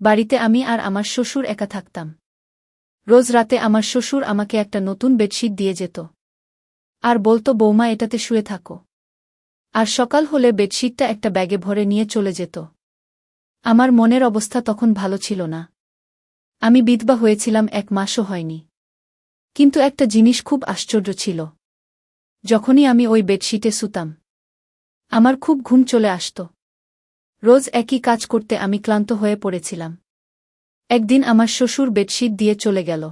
বাড়িতে আমি আর আমার শ্বশুর একা থাকতাম। রোজ রাতে আমার শ্বশুর আমাকে একটা নতুন বেডশিট দিয়ে যেত। আর বলতো, বৌমা, এটাতে শুয়ে থাকো। আর সকাল হলে বেডশিটটা একটা ব্যাগে ভরে নিয়ে চলে যেত। আমার মনের অবস্থা তখন ভালো ছিল না। আমি বিধবা হয়েছিলাম, এক মাসও হয়নি। কিন্তু একটা জিনিস খুব আশ্চর্য ছিল। যখনই আমি ওই বেডশিটে শুতাম, আমার খুব ঘুম চলে আসত। রোজ একই কাজ করতে আমি ক্লান্ত হয়ে পড়েছিলাম। একদিন আমার শ্বশুর বেডশিট দিয়ে চলে গেল।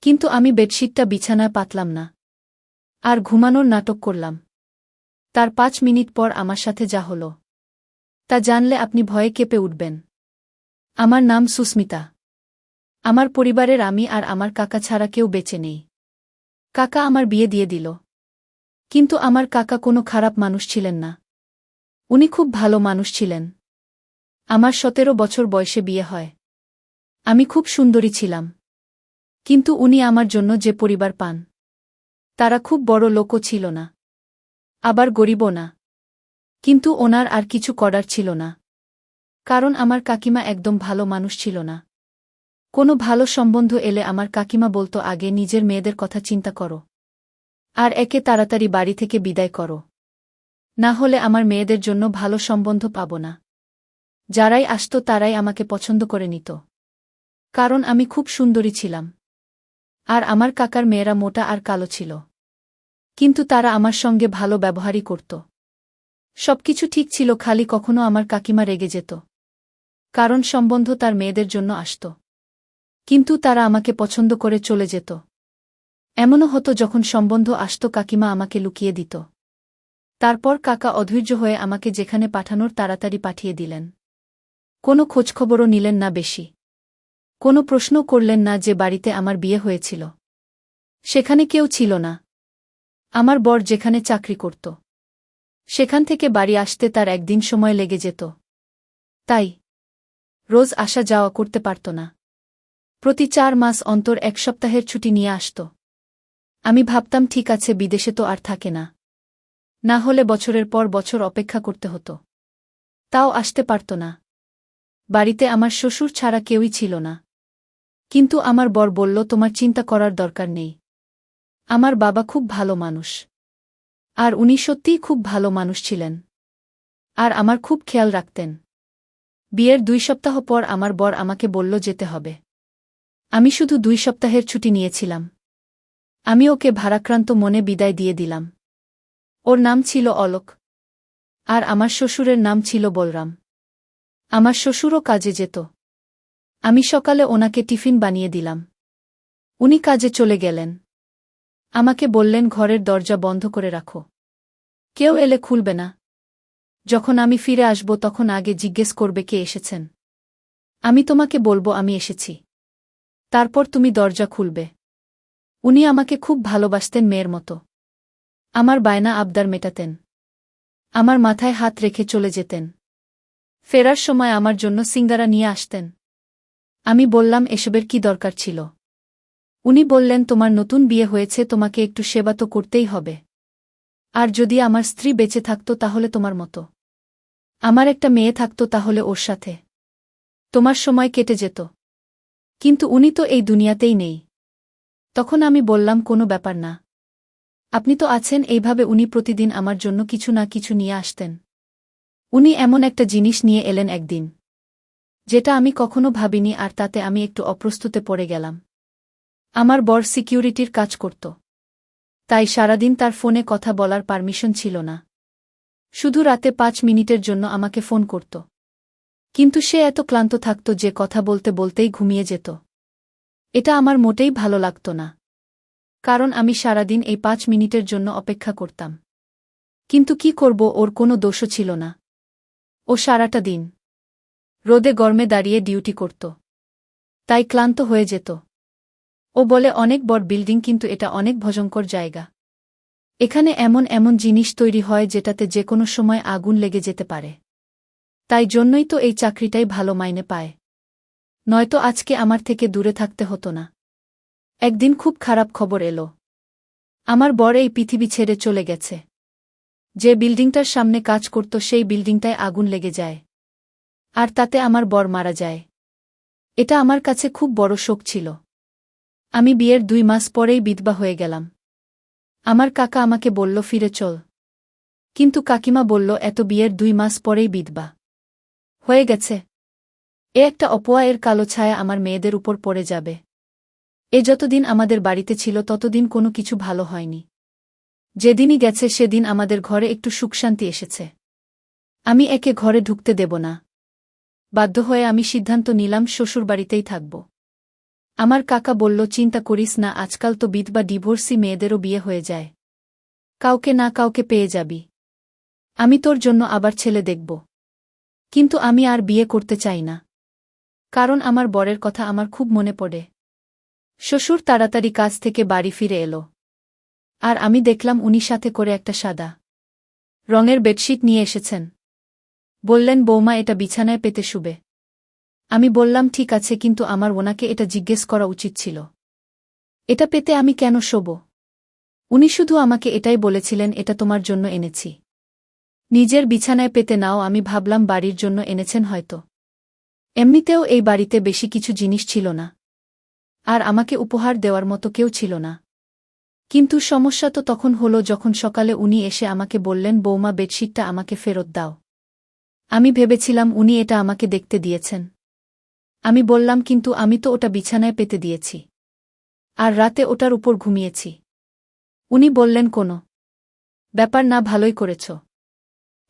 কিন্তু আমি বেডশিটটা বিছানায় পাতলাম না। আর ঘুমানোর নাটক করলাম। তার পাঁচ মিনিট পর আমার সাথে যা হল। তা জানলে আপনি ভয়ে কেঁপে উঠবেন। আমার নাম সুস্মিতা। আমার পরিবারের আমি আর আমার কাকা ছাড়া কেউ বেঁচে নেই। কাকা আমার বিয়ে দিয়ে দিল। কিন্তু আমার কাকা কোনো খারাপ মানুষ ছিলেন না। উনি খুব ভালো মানুষ ছিলেন। আমার সতেরো বছর বয়সে বিয়ে হয়। আমি খুব সুন্দরী ছিলাম। কিন্তু উনি আমার জন্য যে পরিবার পান, তারা খুব বড় লোকও ছিল না। আবার গরিবও না। কিন্তু ওনার আর কিছু করার ছিল না। কারণ আমার কাকিমা একদম ভালো মানুষ ছিল না। কোনো ভালো সম্বন্ধ এলে আমার কাকিমা বলতো, আগে নিজের মেয়েদের কথা চিন্তা করো। আর একে তাড়াতাড়ি বাড়ি থেকে বিদায় করো। না হলে আমার মেয়েদের জন্য ভালো সম্বন্ধ পাব না। যারাই আসত তারাই আমাকে পছন্দ করে নিত। কারণ আমি খুব সুন্দরী ছিলাম। আর আমার কাকার মেয়েরা মোটা আর কালো ছিল। কিন্তু তারা আমার সঙ্গে ভালো ব্যবহারই করত। সবকিছু ঠিক ছিল, খালি কখনো আমার কাকিমা রেগে যেত। কারণ সম্বন্ধ তার মেয়েদের জন্য আসত। কিন্তু তারা আমাকে পছন্দ করে চলে যেত। এমনও হতো যখন সম্বন্ধ আসত, কাকিমা আমাকে লুকিয়ে দিত। তারপর কাকা অধৈর্য হয়ে আমাকে যেখানে পাঠানোর তাড়াতাড়ি পাঠিয়ে দিলেন। কোনো খোঁজখবরও নিলেন না বেশি। কোনো প্রশ্ন করলেন না যে বাড়িতে আমার বিয়ে হয়েছিল। সেখানে কেউ ছিল না। আমার বর যেখানে চাকরি করত। সেখান থেকে বাড়ি আসতে তার একদিন সময় লেগে যেত। তাই রোজ আসা যাওয়া করতে পারত না। প্রতি চার মাস অন্তর এক সপ্তাহের ছুটি নিয়ে আসত। আমি ভাবতাম, ঠিক আছে, বিদেশে তো আর থাকে না। না হলে বছরের পর বছর অপেক্ষা করতে হতো। তাও আসতে পারত না। বাড়িতে আমার শ্বশুর ছাড়া কেউই ছিল না। কিন্তু আমার বর বলল, তোমার চিন্তা করার দরকার নেই। আমার বাবা খুব ভালো মানুষ। আর উনি সত্যিই খুব ভালো মানুষ ছিলেন। আর আমার খুব খেয়াল রাখতেন। বিয়ের দুই সপ্তাহ পর আমার বর আমাকে বলল, যেতে হবে। আমি শুধু দুই সপ্তাহের ছুটি নিয়েছিলাম। আমি ওকে ভারাক্রান্ত মনে বিদায় দিয়ে দিলাম। ওর নাম ছিল অলোক। আর আমার শ্বশুরের নাম ছিল বলরাম। আমার শ্বশুরও কাজে যেত। আমি সকালে ওনাকে টিফিন বানিয়ে দিলাম। উনি কাজে চলে গেলেন। আমাকে বললেন, ঘরের দরজা বন্ধ করে রাখো। কেউ এলে খুলবে না। যখন আমি ফিরে আসব, তখন আগে জিজ্ঞেস করবে কে এসেছেন। আমি তোমাকে বলব, আমি এসেছি। তারপর তুমি দরজা খুলবে। উনি আমাকে খুব ভালোবাসতেন মেয়ের মতো। আমার বায়না আবদার মেটাতেন। আমার মাথায় হাত রেখে চলে যেতেন। ফেরার সময় আমার জন্য সিঙ্গারা নিয়ে আসতেন। আমি বললাম, এসবের কি দরকার ছিল? উনি বললেন, তোমার নতুন বিয়ে হয়েছে, তোমাকে একটু সেবা তো করতেই হবে। আর যদি আমার স্ত্রী বেঁচে থাকত তাহলে তোমার মতো। আমার একটা মেয়ে থাকত তাহলে ওর সাথে। তোমার সময় কেটে যেত। কিন্তু উনি তো এই দুনিয়াতেই নেই। তখন আমি বললাম, কোনো ব্যাপার না। আপনি তো আছেন এইভাবে উনি প্রতিদিন আমার জন্য কিছু না কিছু নিয়ে আসতেন। উনি এমন একটা জিনিস নিয়ে এলেন একদিন, যেটা আমি কখনো ভাবিনি আর তাতে আমি একটু অপ্রস্তুতে পড়ে গেলাম। আমার বর সিকিউরিটির কাজ করত, তাই সারাদিন তার ফোনে কথা বলার পারমিশন ছিল না। শুধু রাতে পাঁচ মিনিটের জন্য আমাকে ফোন করত, কিন্তু সে এত ক্লান্ত থাকত যে কথা বলতে বলতেই ঘুমিয়ে যেত। এটা আমার মোটেই ভালো লাগত না। কারণ আমি সারাদিন এই পাঁচ মিনিটের জন্য অপেক্ষা করতাম। কিন্তু কি করব ওর কোনো দোষও ছিল না। ও সারাটা দিন রোদে গরমে দাঁড়িয়ে ডিউটি করত। তাই ক্লান্ত হয়ে যেত। ও বলে, অনেক বড় বিল্ডিং, কিন্তু এটা অনেক ভয়ঙ্কর জায়গা। এখানে এমন এমন জিনিস তৈরি হয় যেটাতে যে কোনো সময় আগুন লেগে যেতে পারে। তাই জন্যই তো এই চাকরিটাই ভালো মাইনে পায়। নয়তো আজকে আমার থেকে দূরে থাকতে হতো না। একদিন খুব খারাপ খবর এলো। আমার বর এই পৃথিবী ছেড়ে চলে গেছে। যে বিল্ডিংটার সামনে কাজ করত সেই বিল্ডিংটায় আগুন লেগে যায়। আর তাতে আমার বর মারা যায়। এটা আমার কাছে খুব বড় শোক ছিল। আমি বিয়ের দুই মাস পরেই বিধবা হয়ে গেলাম। আমার কাকা আমাকে বলল, ফিরে চল। কিন্তু কাকিমা বলল, এত বিয়ের দুই মাস পরেই বিধবা। হয়ে গেছে। এ একটা অপোয়া এর কালো ছায়া আমার মেয়েদের উপর পড়ে যাবে। এ যতদিন আমাদের বাড়িতে ছিল ততদিন কোনো কিছু ভালো হয়নি। যেদিনই গেছে সেদিন আমাদের ঘরে একটু সুখশান্তি এসেছে। আমি একে ঘরে ঢুকতে দেব না। বাধ্য হয়ে আমি সিদ্ধান্ত নিলাম শ্বশুরবাড়িতেই থাকব। আমার কাকা বলল, চিন্তা করিস না, আজকাল তো বিধ বা ডিভোর্সি মেয়েদেরও বিয়ে হয়ে যায়। কাউকে না কাউকে পেয়ে যাবি। আমি তোর জন্য আবার ছেলে দেখব। কিন্তু আমি আর বিয়ে করতে চাই না। কারণ আমার বরের কথা আমার খুব মনে পড়ে। শ্বশুর তাড়াতাড়ি কাজ থেকে বাড়ি ফিরে এলো। আর আমি দেখলাম উনি সাথে করে একটা সাদা রঙের বেডশিট নিয়ে এসেছেন। বললেন, বৌমা, এটা বিছানায় পেতে শুবে। আমি বললাম, ঠিক আছে, কিন্তু আমার ওনাকে এটা জিজ্ঞেস করা উচিত ছিল। এটা পেতে আমি কেন শোব? উনি শুধু আমাকে এটাই বলেছিলেন, এটা তোমার জন্য এনেছি। নিজের বিছানায় পেতে নাও, আমি ভাবলাম বাড়ির জন্য এনেছেন হয়তো। এমনিতেও এই বাড়িতে বেশি কিছু জিনিস ছিল না। আর আমাকে উপহার দেওয়ার মতো কেউ ছিল না। কিন্তু সমস্যা তো তখন হলো যখন সকালে উনি এসে আমাকে বললেন, বৌমা, বেডশিটটা আমাকে ফেরত দাও। আমি ভেবেছিলাম উনি এটা আমাকে দেখতে দিয়েছেন। আমি বললাম, কিন্তু আমি তো ওটা বিছানায় পেতে দিয়েছি। আর রাতে ওটার উপর ঘুমিয়েছি। উনি বললেন, কোনো ব্যাপার না, ভালোই করেছ।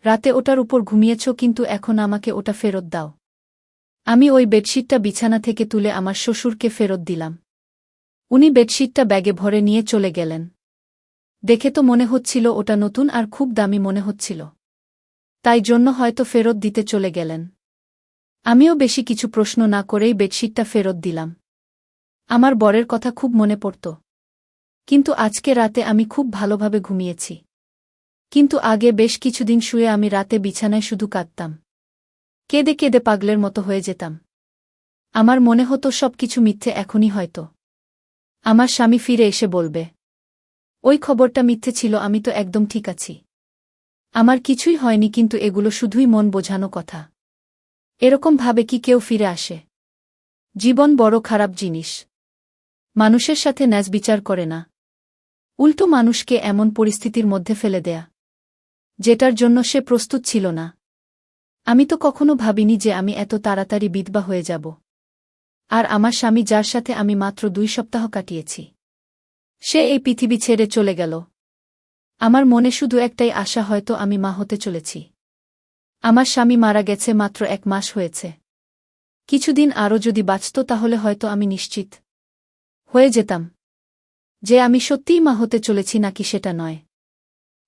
রাতে ওটার উপর ঘুমিয়েছ, কিন্তু এখন আমাকে ওটা ফেরত দাও। আমি ওই বেডশিটটা বিছানা থেকে তুলে আমার শ্বশুরকে ফেরত দিলাম। উনি বেডশিটটা ব্যাগে ভরে নিয়ে চলে গেলেন। দেখে তো মনে হচ্ছিল ওটা নতুন আর খুব দামি মনে হচ্ছিল। তাই জন্য হয়তো ফেরত দিতে চলে গেলেন। আমিও বেশি কিছু প্রশ্ন না করেই বেডশিটটা ফেরত দিলাম। আমার বরের কথা খুব মনে পড়ত। কিন্তু আজকে রাতে আমি খুব ভালোভাবে ঘুমিয়েছি। কিন্তু আগে বেশ কিছুদিন শুয়ে আমি রাতে বিছানায় শুধু কাঁদতাম। কেঁদে কেঁদে পাগলের মতো হয়ে যেতাম। আমার মনে হতো সব কিছু মিথ্যে এখনই হয়তো। আমার স্বামী ফিরে এসে বলবে, ওই খবরটা মিথ্যে ছিল, আমি তো একদম ঠিক আছি। আমার কিছুই হয়নি, কিন্তু এগুলো শুধুই মন বোঝানো কথা। এরকম ভাবে কি কেউ ফিরে আসে? জীবন বড় খারাপ জিনিস। মানুষের সাথে ন্যাজ বিচার করে না। উল্টো মানুষকে এমন পরিস্থিতির মধ্যে ফেলে দেয়া, যেটার জন্য সে প্রস্তুত ছিল না। আমি তো কখনো ভাবিনি যে আমি এত তাড়াতাড়ি বিধবা হয়ে যাব। আর আমার স্বামী যার সাথে আমি মাত্র দুই সপ্তাহ কাটিয়েছি। সে এই পৃথিবী ছেড়ে চলে গেল। আমার মনে শুধু একটাই আশা হয়তো আমি মা হতে চলেছি। আমার স্বামী মারা গেছে মাত্র এক মাস হয়েছে। কিছুদিন আরও যদি বাঁচত তাহলে হয়তো আমি নিশ্চিত হয়ে যেতাম। যে আমি সত্যিই মা হতে চলেছি নাকি সেটা নয়।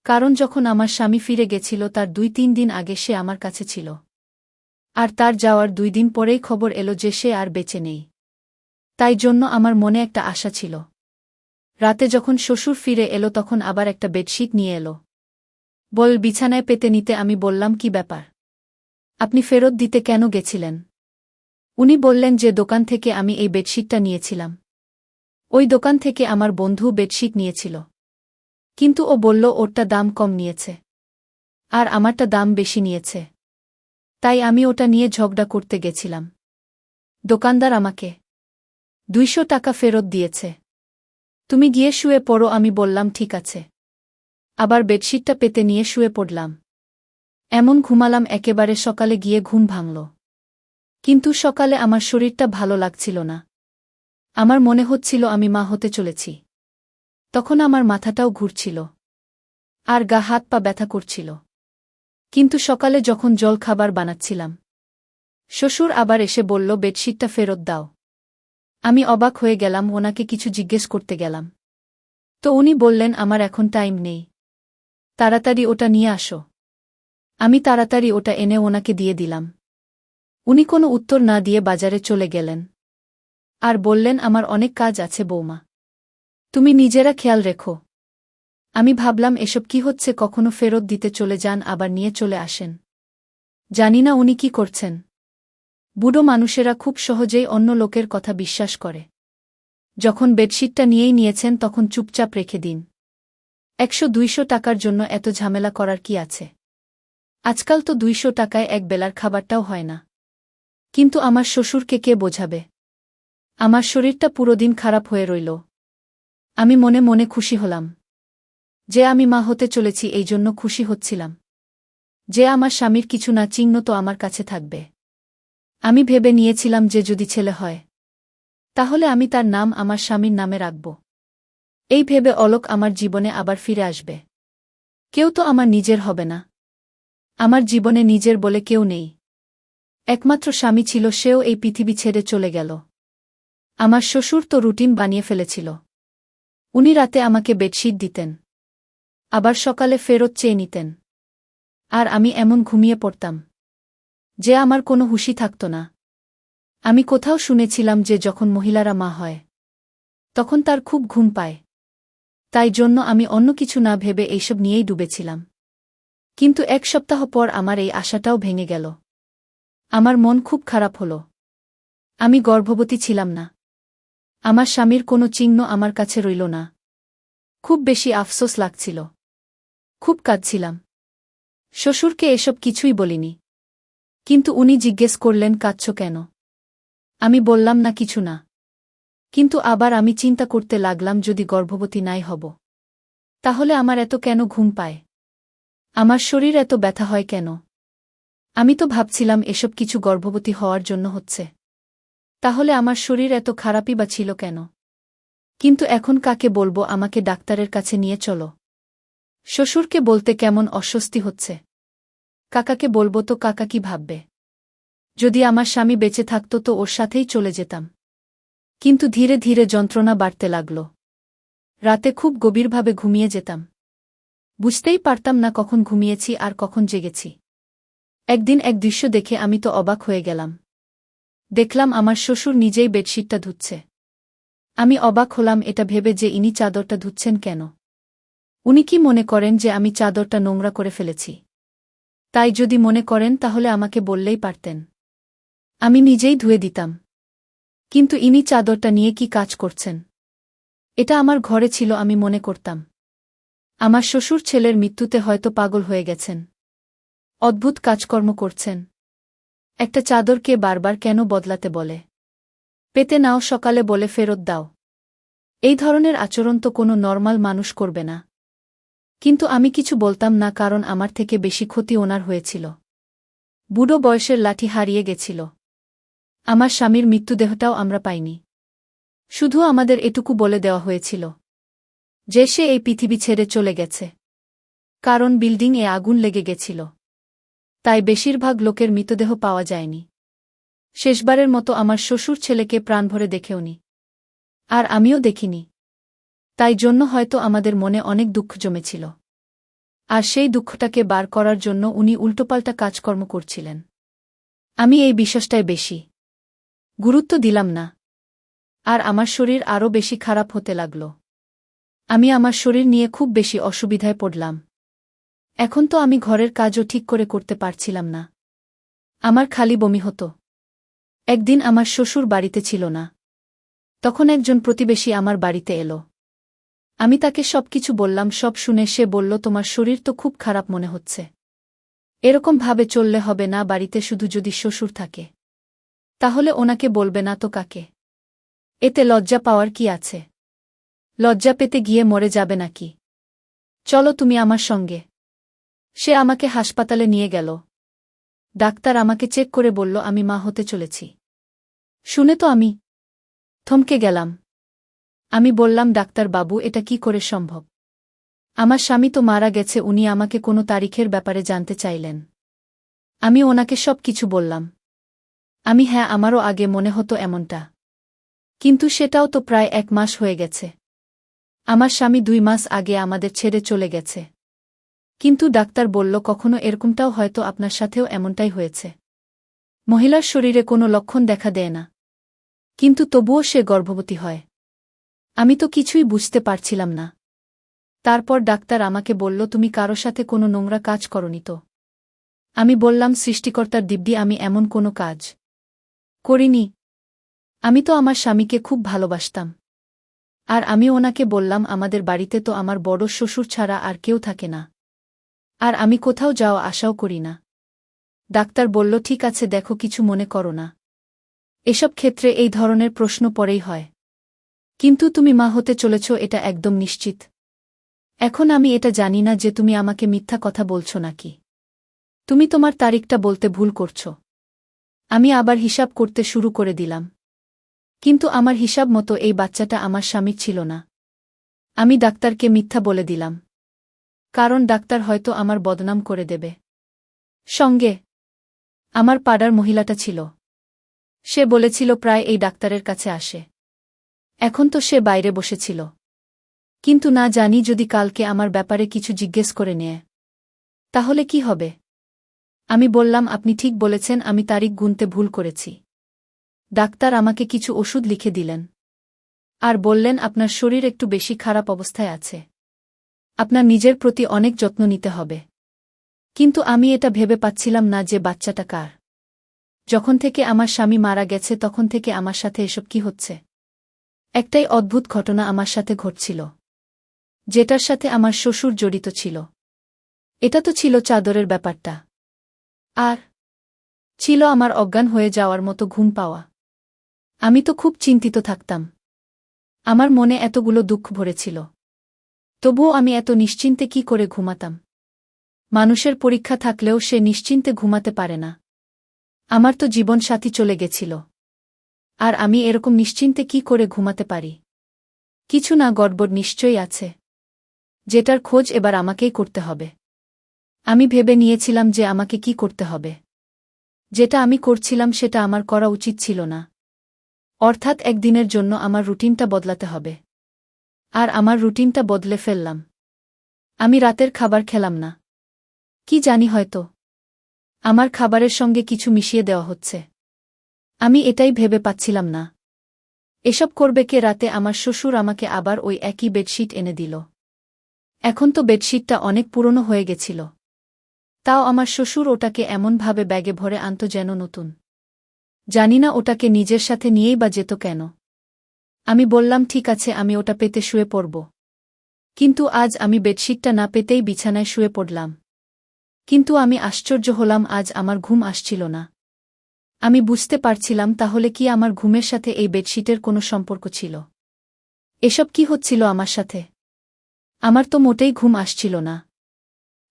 কারণ যখন আমার স্বামী ফিরে গেছিল তার দুই তিন দিন আগে সে আমার কাছে ছিল। আর তার যাওয়ার দুই দিন পরেই খবর এলো যে সে আর বেঁচে নেই। তাই জন্য আমার মনে একটা আশা ছিল। রাতে যখন শ্বশুর ফিরে এলো তখন আবার একটা বেডশিট নিয়ে এলো। বল, বিছানায় পেতে নিতে আমি বললাম, কি ব্যাপার? আপনি ফেরত দিতে কেন গেছিলেন? উনি বললেন যে দোকান থেকে আমি এই বেডশিটটা নিয়েছিলাম। ওই দোকান থেকে আমার বন্ধু বেডশিট নিয়েছিল। কিন্তু ও বলল, ওরটা দাম কম নিয়েছে। আর আমারটা দাম বেশি নিয়েছে। তাই আমি ওটা নিয়ে ঝগড়া করতে গেছিলাম। দোকানদার আমাকে দুইশো টাকা ফেরত দিয়েছে। তুমি গিয়ে শুয়ে পড়ো, আমি বললাম, ঠিক আছে। আবার বেডশিটটা পেতে নিয়ে শুয়ে পড়লাম। এমন ঘুমালাম, একেবারে সকালে গিয়ে ঘুম ভাঙল। কিন্তু সকালে আমার শরীরটা ভালো লাগছিল না। আমার মনে হচ্ছিল আমি মা হতে চলেছি। তখন আমার মাথাটাও ঘুরছিল। আর গা হাত পা ব্যথা করছিল। কিন্তু সকালে যখন জল খাবার বানাচ্ছিলাম, শ্বশুর আবার এসে বলল, বেডশিটটা ফেরত দাও। আমি অবাক হয়ে গেলাম, ওনাকে কিছু জিজ্ঞেস করতে গেলাম। তো উনি বললেন, আমার এখন টাইম নেই। তাড়াতাড়ি ওটা নিয়ে আসো। আমি তাড়াতাড়ি ওটা এনে ওনাকে দিয়ে দিলাম। উনি কোনো উত্তর না দিয়ে বাজারে চলে গেলেন। আর বললেন, আমার অনেক কাজ আছে বৌমা। তুমি নিজেরা খেয়াল রেখো। আমি ভাবলাম, এসব কি হচ্ছে? কখনো ফেরত দিতে চলে যান, আবার নিয়ে চলে আসেন। জানি না উনি কি করছেন। বুড়ো মানুষেরা খুব সহজেই অন্য লোকের কথা বিশ্বাস করে। যখন বেডশিটটা নিয়েই নিয়েছেন, তখন চুপচাপ রেখে দিন। একশো দুইশো টাকার জন্য এত ঝামেলা করার কি আছে? আজকাল তো দুইশো টাকায় এক বেলার খাবারটাও হয় না। কিন্তু আমার শ্বশুরকে কে বোঝাবে? আমার শরীরটা পুরো দিন খারাপ হয়ে রইল। আমি মনে মনে খুশি হলাম। যে আমি মা হতে চলেছি এই জন্য খুশি হচ্ছিলাম। যে আমার স্বামীর কিছু না, চিহ্ন তো আমার কাছে থাকবে। আমি ভেবে নিয়েছিলাম যে যদি ছেলে হয়, তাহলে আমি তার নাম আমার স্বামীর নামে রাখব। এই ভেবে অলোক আমার জীবনে আবার ফিরে আসবে। কেউ তো আমার নিজের হবে না। আমার জীবনে নিজের বলে কেউ নেই। একমাত্র স্বামী ছিল, সেও এই পৃথিবী ছেড়ে চলে গেল। আমার শ্বশুর তো রুটিন বানিয়ে ফেলেছিল। উনি রাতে আমাকে বেডশিট দিতেন। আবার সকালে ফেরত চেয়ে নিতেন। আর আমি এমন ঘুমিয়ে পড়তাম। যে আমার কোনো হুশি থাকত না। আমি কোথাও শুনেছিলাম যে যখন মহিলারা মা হয়, তখন তার খুব ঘুম পায়। তাই জন্য আমি অন্য কিছু না ভেবে এইসব নিয়েই ডুবেছিলাম। কিন্তু এক সপ্তাহ পর আমার এই আশাটাও ভেঙে গেল। আমার মন খুব খারাপ হল। আমি গর্ভবতী ছিলাম না। আমার স্বামীর কোনো চিহ্ন আমার কাছে রইল না। খুব বেশি আফসোস লাগছিল। খুব কাঁদছিলাম। শ্বশুরকে এসব কিছুই বলিনি। কিন্তু উনি জিজ্ঞেস করলেন, কাঁদছ কেন? আমি বললাম, না, কিছু না। কিন্তু আবার আমি চিন্তা করতে লাগলাম, যদি গর্ভবতী নাই হব, তাহলে আমার এত কেন ঘুম পায়? আমার শরীর এত ব্যথা হয় কেন? আমি তো ভাবছিলাম, এসব কিছু গর্ভবতী হওয়ার জন্য হচ্ছে। তাহলে আমার শরীর এত খারাপই বা ছিল কেন? কিন্তু এখন কাকে বলব আমাকে ডাক্তারের কাছে নিয়ে চলো। শ্বশুরকে বলতে কেমন অস্বস্তি হচ্ছে? কাকাকে বলব তো কাকা কি ভাববে? যদি আমার স্বামী বেঁচে থাকত তো ওর সাথেই চলে যেতাম। কিন্তু ধীরে ধীরে যন্ত্রণা বাড়তে লাগল। রাতে খুব গভীরভাবে ঘুমিয়ে যেতাম। বুঝতেই পারতাম না কখন ঘুমিয়েছি আর কখন জেগেছি। একদিন এক দৃশ্য দেখে আমি তো অবাক হয়ে গেলাম। দেখলাম আমার শ্বশুর নিজেই বেডশিটটা ধুচ্ছে। আমি অবাক হলাম, এটা ভেবে যে ইনি চাদরটা ধুচ্ছেন কেন? উনি কি মনে করেন যে আমি চাদরটা নোংরা করে ফেলেছি? তাই যদি মনে করেন, তাহলে আমাকে বললেই পারতেন। আমি নিজেই ধুয়ে দিতাম। কিন্তু ইনি চাদরটা নিয়ে কি কাজ করছেন? এটা আমার ঘরে ছিল, আমি মনে করতাম। আমার শ্বশুর ছেলের মৃত্যুতে হয়তো পাগল হয়ে গেছেন। অদ্ভুত কাজকর্ম করছেন। একটা চাদরকে বারবার কেন বদলাতে বলে? পেতে নাও সকালে বলে ফেরত দাও। এই ধরনের আচরণ তো কোনো নর্মাল মানুষ করবে না। কিন্তু আমি কিছু বলতাম না কারণ আমার থেকে বেশি ক্ষতি ওনার হয়েছিল। বুড়ো বয়সের লাঠি হারিয়ে গেছিল। আমার স্বামীর মৃত্যুদেহটাও আমরা পাইনি। শুধু আমাদের এটুকু বলে দেওয়া হয়েছিল যে সে এই পৃথিবী ছেড়ে চলে গেছে। কারণ বিল্ডিং এ আগুন লেগে গেছিল। তাই বেশিরভাগ লোকের মৃতদেহ পাওয়া যায়নি। শেষবারের মতো আমার শ্বশুর ছেলেকে প্রাণভরে দেখেওনি। আর আমিও দেখিনি। তাই জন্য হয়তো আমাদের মনে অনেক দুঃখ জমেছিল। আর সেই দুঃখটাকে বার করার জন্য উনি উল্টোপাল্টা কাজকর্ম করছিলেন। আমি এই বিশ্বাসটাই বেশি। গুরুত্ব দিলাম না। আর আমার শরীর আরও বেশি খারাপ হতে লাগল। আমি আমার শরীর নিয়ে খুব বেশি অসুবিধায় পড়লাম। এখন তো আমি ঘরের কাজও ঠিক করে করতে পারছিলাম না। আমার খালি বমি হতো। একদিন আমার শ্বশুর বাড়িতে ছিল না। তখন একজন প্রতিবেশী আমার বাড়িতে এলো। আমি তাকে সব কিছু বললাম, সব শুনে সে বলল, তোমার শরীর তো খুব খারাপ মনে হচ্ছে। এরকম ভাবে চললে হবে না, বাড়িতে শুধু যদি শ্বশুর থাকে। তাহলে ওনাকে বলবে না তো কাকে? এতে লজ্জা পাওয়ার কি আছে? লজ্জা পেতে গিয়ে মরে যাবে নাকি? চলো তুমি আমার সঙ্গে। সে আমাকে হাসপাতালে নিয়ে গেল। ডাক্তার আমাকে চেক করে বলল, আমি মা হতে চলেছি। শুনে তো আমি থমকে গেলাম। আমি বললাম, ডাক্তার বাবু, এটা কি করে সম্ভব? আমার স্বামী তো মারা গেছে, উনি আমাকে কোনো তারিখের ব্যাপারে জানতে চাইলেন। আমি ওনাকে সব কিছু বললাম। আমি হ্যাঁ আমারও আগে মনে হতো এমনটা। কিন্তু সেটাও তো প্রায় এক মাস হয়ে গেছে। আমার স্বামী দুই মাস আগে আমাদের ছেড়ে চলে গেছে। কিন্তু ডাক্তার বলল, কখনো এরকমটাও হয়তো আপনার সাথেও এমনটাই হয়েছে। মহিলার শরীরে কোনো লক্ষণ দেখা দেয় না। কিন্তু তবুও সে গর্ভবতী হয়। আমি তো কিছুই বুঝতে পারছিলাম না। তারপর ডাক্তার আমাকে বলল, তুমি কারও সাথে কোনো নোংরা কাজ করনি তো? আমি বললাম, সৃষ্টিকর্তার দিব্যি, আমি এমন কোনো কাজ করিনি। আমি তো আমার স্বামীকে খুব ভালোবাসতাম। আর আমি ওনাকে বললাম, আমাদের বাড়িতে তো আমার বড় শ্বশুর ছাড়া আর কেউ থাকে না। আর আমি কোথাও যাওয়া আশাও করি না। ডাক্তার বলল, ঠিক আছে, দেখো, কিছু মনে করো না। এসব ক্ষেত্রে এই ধরনের প্রশ্ন পরেই হয়। কিন্তু তুমি মা হতে চলেছ, এটা একদম নিশ্চিত। এখন আমি এটা জানি না যে তুমি আমাকে মিথ্যা কথা বলছো নাকি। তুমি তোমার তারিখটা বলতে ভুল করছ। আমি আবার হিসাব করতে শুরু করে দিলাম। কিন্তু আমার হিসাব মতো এই বাচ্চাটা আমার স্বামীর ছিল না। আমি ডাক্তারকে মিথ্যা বলে দিলাম। কারণ ডাক্তার হয়তো আমার বদনাম করে দেবে। সঙ্গে, আমার পাড়ার মহিলাটা ছিল। সে বলেছিল প্রায় এই ডাক্তারের কাছে আসে। এখন তো সে বাইরে বসেছিল। কিন্তু না জানি যদি কালকে আমার ব্যাপারে কিছু জিজ্ঞেস করে নেয়। তাহলে কি হবে? আমি বললাম, আপনি ঠিক বলেছেন, আমি তারিখ গুনতে ভুল করেছি। ডাক্তার আমাকে কিছু ওষুধ লিখে দিলেন। আর বললেন, আপনার শরীর একটু বেশি খারাপ অবস্থায় আছে। আপনার নিজের প্রতি অনেক যত্ন নিতে হবে। কিন্তু আমি এটা ভেবে পাচ্ছিলাম না যে বাচ্চাটা কার। যখন থেকে আমার স্বামী মারা গেছে, তখন থেকে আমার সাথে এসব কি হচ্ছে? একটাই অদ্ভুত ঘটনা আমার সাথে ঘটছিল, যেটার সাথে আমার শ্বশুর জড়িত ছিল। এটা তো ছিল চাদরের ব্যাপারটা। আর ছিল আমার অজ্ঞান হয়ে যাওয়ার মতো ঘুম পাওয়া। আমি তো খুব চিন্তিত থাকতাম। আমার মনে এতগুলো দুঃখ ভরেছিল। তবুও আমি এত নিশ্চিন্তে কি করে ঘুমাতাম? মানুষের পরীক্ষা থাকলেও সে নিশ্চিন্তে ঘুমাতে পারে না। আমার তো জীবন সাথী চলে গেছিল। আর আমি এরকম নিশ্চিন্তে কি করে ঘুমাতে পারি? কিছু না গড়বড় নিশ্চয়ই আছে। যেটার খোঁজ এবার আমাকেই করতে হবে। আমি ভেবে নিয়েছিলাম যে আমাকে কি করতে হবে। যেটা আমি করছিলাম সেটা আমার করা উচিত ছিল না। অর্থাৎ একদিনের জন্য আমার রুটিনটা বদলাতে হবে। আর আমার রুটিনটা বদলে ফেললাম। আমি রাতের খাবার খেলাম না। কি জানি হয়তো। আমার খাবারের সঙ্গে কিছু মিশিয়ে দেওয়া হচ্ছে। আমি এটাই ভেবে পাচ্ছিলাম না। এসব করবে কে রাতে আমার শ্বশুর আমাকে আবার ওই একই বেডশিট এনে দিল। এখন তো বেডশিটটা অনেক পুরনো হয়ে গেছিল। তাও আমার শ্বশুর ওটাকে এমনভাবে ব্যাগে ভরে আনত যেন নতুন। জানি না ওটাকে নিজের সাথে নিয়েই বা যেত কেন। আমি বললাম, ঠিক আছে, আমি ওটা পেতে শুয়ে পড়ব। কিন্তু আজ আমি বেডশিটটা না পেতেই বিছানায় শুয়ে পড়লাম। কিন্তু আমি আশ্চর্য হলাম, আজ আমার ঘুম আসছিল না। আমি বুঝতে পারছিলাম, তাহলে কি আমার ঘুমের সাথে এই বেডশিটের কোনো সম্পর্ক ছিল? এসব কি হচ্ছিল আমার সাথে? আমার তো মোটেই ঘুম আসছিল না।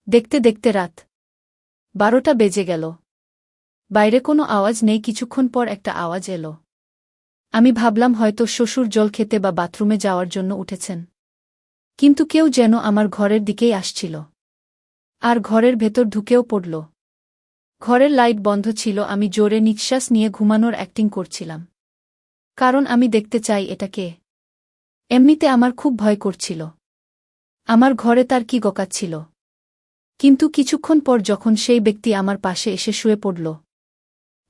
দেখতে দেখতে রাত বারোটা বেজে গেল। বাইরে কোনো আওয়াজ নেই, কিছুক্ষণ পর একটা আওয়াজ এলো। আমি ভাবলাম হয়তো শ্বশুর জল খেতে বা বাথরুমে যাওয়ার জন্য উঠেছেন। কিন্তু কেউ যেন আমার ঘরের দিকেই আসছিল। আর ঘরের ভেতর ঢুকেও পড়ল। ঘরের লাইট বন্ধ ছিল, আমি জোরে নিঃশ্বাস নিয়ে ঘুমানোর অ্যাক্টিং করছিলাম। কারণ আমি দেখতে চাই এটা কে। এমনিতে আমার খুব ভয় করছিল। আমার ঘরে তার কি গকাচ্ছিল। কিন্তু কিছুক্ষণ পর যখন সেই ব্যক্তি আমার পাশে এসে শুয়ে পড়ল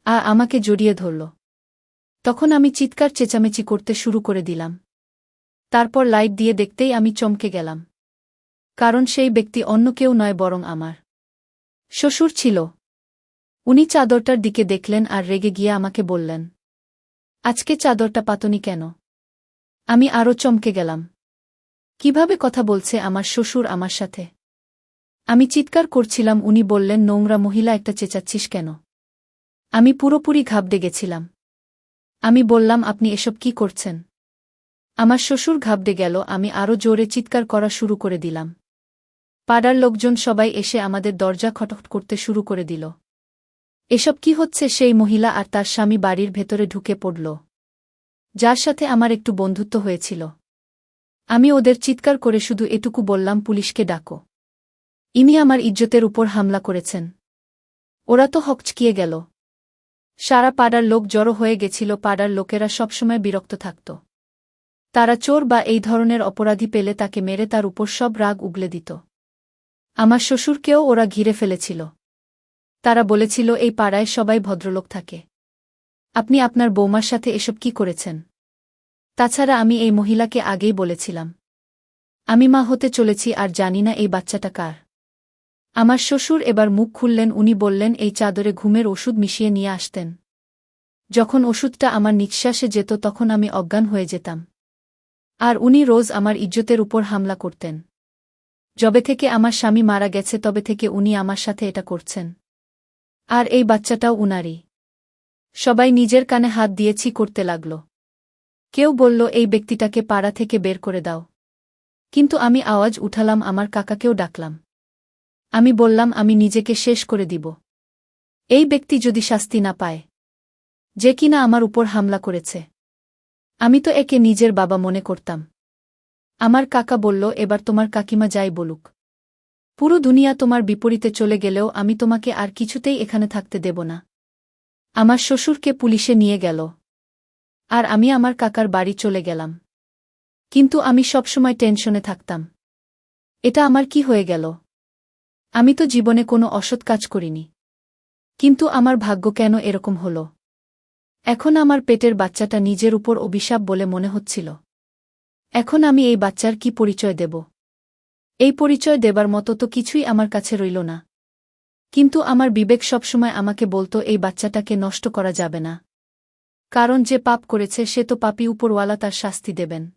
আর আমাকে জড়িয়ে ধরল। তখন আমি চিৎকার চেঁচামেচি করতে শুরু করে দিলাম। তারপর লাইট দিয়ে দেখতেই আমি চমকে গেলাম। কারণ সেই ব্যক্তি অন্য কেউ নয় বরং আমার। শ্বশুর ছিল। উনি চাদরটার দিকে দেখলেন আর রেগে গিয়ে আমাকে বললেন, আজকে চাদরটা পাতনি কেন? আমি আরও চমকে গেলাম। কীভাবে কথা বলছে আমার শ্বশুর আমার সাথে? আমি চিৎকার করছিলাম, উনি বললেন, নোংরা মহিলা, একটা চেঁচাচ্ছিস কেন? আমি পুরোপুরি ঘাবড়ে গেছিলাম। আমি বললাম, আপনি এসব কি করছেন? আমার শ্বশুর ঘাবড়ে গেল, আমি আরও জোরে চিৎকার করা শুরু করে দিলাম। পাড়ার লোকজন সবাই এসে আমাদের দরজা খটখট করতে শুরু করে দিল। এসব কি হচ্ছে? সেই মহিলা আর তার স্বামী বাড়ির ভেতরে ঢুকে পড়ল। যার সাথে আমার একটু বন্ধুত্ব হয়েছিল। আমি ওদের চিৎকার করে শুধু এটুকু বললাম, পুলিশকে ডাকো। ইনি আমার ইজ্জতের উপর হামলা করেছেন। ওরা তো হকচকিয়ে গেল। সারা পাড়ার লোক জড়ো হয়ে গেছিল, পাড়ার লোকেরা সবসময় বিরক্ত থাকত। তারা চোর বা এই ধরনের অপরাধী পেলে তাকে মেরে তার উপর সব রাগ উগলে দিত। আমার শ্বশুরকেও ওরা ঘিরে ফেলেছিল। তারা বলেছিল, এই পাড়ায় সবাই ভদ্রলোক থাকে। আপনি আপনার বৌমার সাথে এসব কি করেছেন? তাছাড়া আমি এই মহিলাকে আগেই বলেছিলাম। আমি মা হতে চলেছি আর জানি না এই বাচ্চাটা কার। আমার শ্বশুর এবার মুখ খুললেন, উনি বললেন, এই চাদরে ঘুমের ওষুধ মিশিয়ে নিয়ে আসতেন। যখন ওষুধটা আমার নিঃশ্বাসে যেত, তখন আমি অজ্ঞান হয়ে যেতাম। আর উনি রোজ আমার ইজ্জতের উপর হামলা করতেন। যবে থেকে আমার স্বামী মারা গেছে, তবে থেকে উনি আমার সাথে এটা করছেন। আর এই বাচ্চাটাও উনারই। সবাই নিজের কানে হাত দিয়েছি করতে লাগল। কেউ বলল, এই ব্যক্তিটাকে পাড়া থেকে বের করে দাও। কিন্তু আমি আওয়াজ উঠালাম, আমার কাকাকেও ডাকলাম। আমি বললাম, আমি নিজেকে শেষ করে দিব। এই ব্যক্তি যদি শাস্তি না পায়, যে কিনা আমার উপর হামলা করেছে। আমি তো একে নিজের বাবা মনে করতাম। আমার কাকা বলল, এবার তোমার কাকিমা যাই বলুক। পুরো দুনিয়া তোমার বিপরীতে চলে গেলেও আমি তোমাকে আর কিছুতেই এখানে থাকতে দেব না। আমার শ্বশুরকে পুলিশে নিয়ে গেল। আর আমি আমার কাকার বাড়ি চলে গেলাম। কিন্তু আমি সবসময় টেনশনে থাকতাম। এটা আমার কি হয়ে গেল? আমি তো জীবনে কোনো অসৎ কাজ করিনি। কিন্তু আমার ভাগ্য কেন এরকম হল? এখন আমার পেটের বাচ্চাটা নিজের উপর অভিশাপ বলে মনে হচ্ছিল। এখন আমি এই বাচ্চার কি পরিচয় দেব? এই পরিচয় দেবার মতো তো কিছুই আমার কাছে রইল না। কিন্তু আমার বিবেক সবসময় আমাকে বলতো, এই বাচ্চাটাকে নষ্ট করা যাবে না। কারণ যে পাপ করেছে, সে তো পাপি উপরওয়ালা তার শাস্তি দেবেন।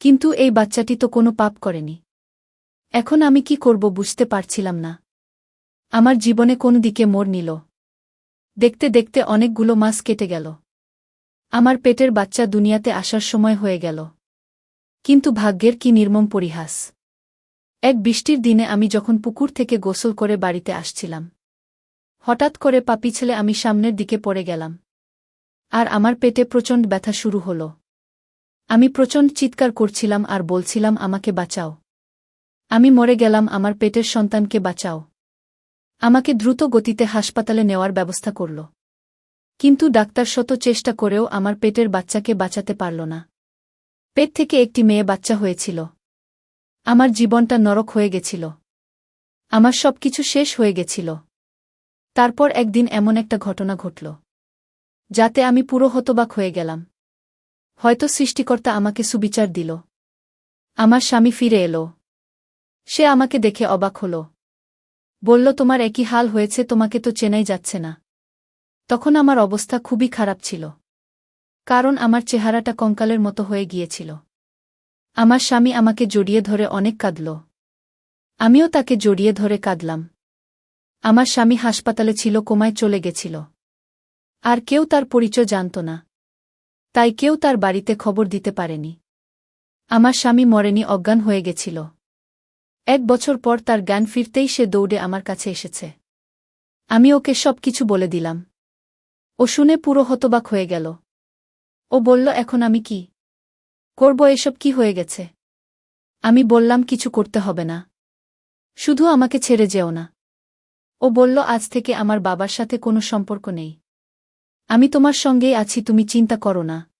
কিন্তু এই বাচ্চাটি তো কোনো পাপ করেনি। এখন আমি কি করব বুঝতে পারছিলাম না। আমার জীবনে কোন দিকে মোড় নিল। দেখতে দেখতে অনেকগুলো মাস কেটে গেল। আমার পেটের বাচ্চা দুনিয়াতে আসার সময় হয়ে গেল। কিন্তু ভাগ্যের কি নির্মম পরিহাস। এক বৃষ্টির দিনে আমি যখন পুকুর থেকে গোসল করে বাড়িতে আসছিলাম। হঠাৎ করে পা পিছলে আমি সামনের দিকে পড়ে গেলাম। আর আমার পেটে প্রচণ্ড ব্যথা শুরু হল। আমি প্রচণ্ড চিৎকার করছিলাম আর বলছিলাম, আমাকে বাঁচাও। আমি মরে গেলাম, আমার পেটের সন্তানকে বাঁচাও। আমাকে দ্রুত গতিতে হাসপাতালে নেওয়ার ব্যবস্থা করল। কিন্তু ডাক্তার শত চেষ্টা করেও আমার পেটের বাচ্চাকে বাঁচাতে পারল না। পেট থেকে একটি মেয়ে বাচ্চা হয়েছিল। আমার জীবনটা নরক হয়ে গেছিল। আমার সব কিছু শেষ হয়ে গেছিল। তারপর একদিন এমন একটা ঘটনা ঘটল, যাতে আমি পুরো হতবাক হয়ে গেলাম। হয়তো সৃষ্টিকর্তা আমাকে সুবিচার দিল। আমার স্বামী ফিরে এলো। সে আমাকে দেখে অবাক হল। বলল, তোমার একই হাল হয়েছে, তোমাকে তো চেনাই যাচ্ছে না। তখন আমার অবস্থা খুবই খারাপ ছিল। কারণ আমার চেহারাটা কঙ্কালের মতো হয়ে গিয়েছিল। আমার স্বামী আমাকে জড়িয়ে ধরে অনেক কাঁদল। আমিও তাকে জড়িয়ে ধরে কাঁদলাম। আমার স্বামী হাসপাতালে ছিল, কোমায় চলে গেছিল। আর কেউ তার পরিচয় জানত না। তাই কেউ তার বাড়িতে খবর দিতে পারেনি। আমার স্বামী মরেনি, অজ্ঞান হয়ে গেছিল। এক বছর পর তার জ্ঞান ফিরতেই সে দৌড়ে আমার কাছে এসেছে। আমি ওকে সব কিছু বলে দিলাম। ও শুনে পুরো হতবাক হয়ে গেল। ও বলল, এখন আমি কি করব? এসব কি হয়ে গেছে? আমি বললাম, কিছু করতে হবে না। শুধু আমাকে ছেড়ে যেও না। ও বলল, আজ থেকে আমার বাবার সাথে কোনো সম্পর্ক নেই। আমি তোমার সঙ্গেই আছি, তুমি চিন্তা করো না।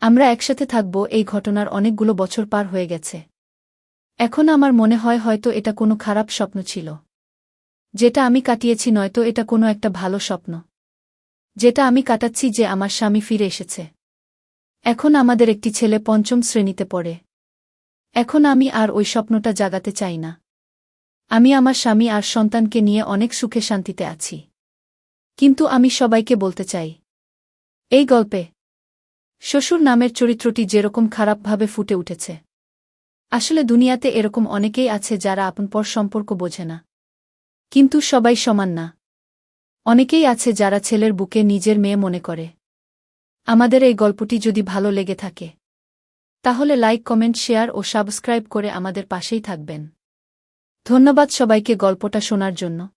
আমরা একসাথে থাকব, এই ঘটনার অনেকগুলো বছর পার হয়ে গেছে। এখন আমার মনে হয় হয়তো এটা কোনো খারাপ স্বপ্ন ছিল। যেটা আমি কাটিয়েছি নয়তো এটা কোনো একটা ভালো স্বপ্ন। যেটা আমি কাটাচ্ছি যে আমার স্বামী ফিরে এসেছে। এখন আমাদের একটি ছেলে পঞ্চম শ্রেণীতে পড়ে। এখন আমি আর ওই স্বপ্নটা জাগাতে চাই না। আমি আমার স্বামী আর সন্তানকে নিয়ে অনেক সুখে শান্তিতে আছি। কিন্তু আমি সবাইকে বলতে চাই, এই গল্পে, শ্বশুর নামের চরিত্রটি যেরকম খারাপভাবে ফুটে উঠেছে। আসলে দুনিয়াতে এরকম অনেকেই আছে যারা আপন পর সম্পর্ক বোঝে না। কিন্তু সবাই সমান না। অনেকেই আছে যারা ছেলের বুকে নিজের মেয়ে মনে করে। আমাদের এই গল্পটি যদি ভালো লেগে থাকে, তাহলে লাইক, কমেন্ট, শেয়ার ও সাবস্ক্রাইব করে আমাদের পাশেই থাকবেন। ধন্যবাদ সবাইকে গল্পটা শোনার জন্য।